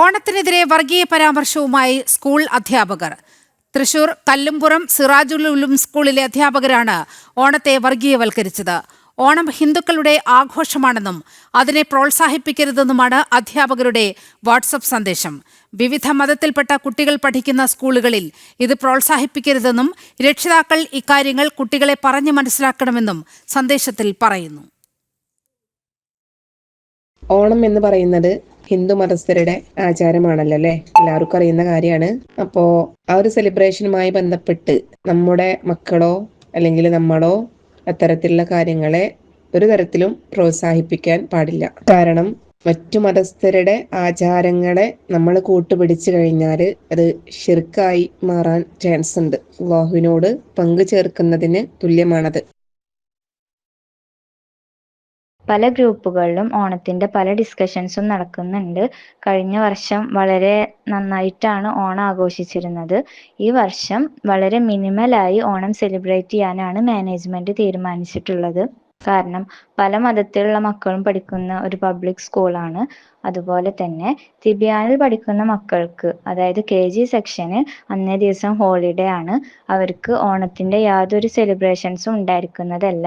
ഓണത്തിനെതിരെ വർഗീയ പരാമർശവുമായി സ്കൂൾ അധ്യാപകർ. തൃശൂർ കല്ലുംപുറം സിറാജുൽ ഉലും സ്കൂളിലെ അധ്യാപകരാണ് ഓണത്തെ വർഗീയവൽക്കരിച്ചത്. ഓണം ഹിന്ദുക്കളുടെ ആഘോഷമാണെന്നും അതിനെ പ്രോത്സാഹിപ്പിക്കരുതെന്നുമാണ് അധ്യാപകരുടെ വാട്സപ്പ് സന്ദേശം. വിവിധ മതത്തിൽപ്പെട്ട കുട്ടികൾ പഠിക്കുന്ന സ്കൂളുകളിൽ ഇത് പ്രോത്സാഹിപ്പിക്കരുതെന്നും രക്ഷിതാക്കൾ ഇക്കാര്യങ്ങൾ കുട്ടികളെ പറഞ്ഞു മനസ്സിലാക്കണമെന്നും സന്ദേശത്തിൽ പറയുന്നു. ഓണം എന്ന് പറയുന്നത് ഹിന്ദു മതസ്ഥരുടെ ആചാരമാണല്ലോ അല്ലെ? എല്ലാവർക്കും അറിയുന്ന കാര്യമാണ്. അപ്പോ ആ ഒരു സെലിബ്രേഷനുമായി ബന്ധപ്പെട്ട് നമ്മുടെ മക്കളോ അല്ലെങ്കിൽ നമ്മളോ അത്തരത്തിലുള്ള കാര്യങ്ങളെ ഒരു തരത്തിലും പ്രോത്സാഹിപ്പിക്കാൻ പാടില്ല. കാരണം മറ്റു മതസ്ഥരുടെ ആചാരങ്ങളെ നമ്മൾ കൂട്ടുപിടിച്ചു കഴിഞ്ഞാൽ അത് ഷിർക്കായി മാറാൻ ചാൻസ് ഉണ്ട്. അള്ളാഹുവിനോട് പങ്കു ചേർക്കുന്നതിന് തുല്യമാണത്. പല ഗ്രൂപ്പുകളിലും ഓണത്തിന്റെ പല ഡിസ്കഷൻസും നടക്കുന്നുണ്ട്. കഴിഞ്ഞ വർഷം വളരെ നന്നായിട്ടാണ് ഓണം ആഘോഷിച്ചിരുന്നത്. ഈ വർഷം വളരെ മിനിമലായി ഓണം സെലിബ്രേറ്റ് ചെയ്യാനാണ് മാനേജ്മെന്റ് തീരുമാനിച്ചിട്ടുള്ളത്. കാരണം പല മതത്തിലുള്ള മക്കളും പഠിക്കുന്ന ഒരു പബ്ലിക് സ്കൂളാണ്. അതുപോലെ തന്നെ തിബിയാനിൽ പഠിക്കുന്ന മക്കൾക്ക് അതായത് കെ ജി സെക്ഷന് അന്നേ ദിവസം ഹോളിഡേ ആണ്. അവർക്ക് ഓണത്തിന്റെ യാതൊരു സെലിബ്രേഷൻസും ഉണ്ടായിരിക്കുന്നതല്ല.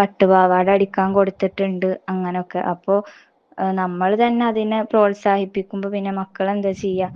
പട്ടുപാവാട അടിക്കാൻ കൊടുത്തിട്ടുണ്ട് അങ്ങനൊക്കെ. അപ്പോ നമ്മൾ തന്നെ അതിനെ പ്രോത്സാഹിപ്പിക്കുമ്പോൾ പിന്നെ മക്കൾ എന്താ ചെയ്യുക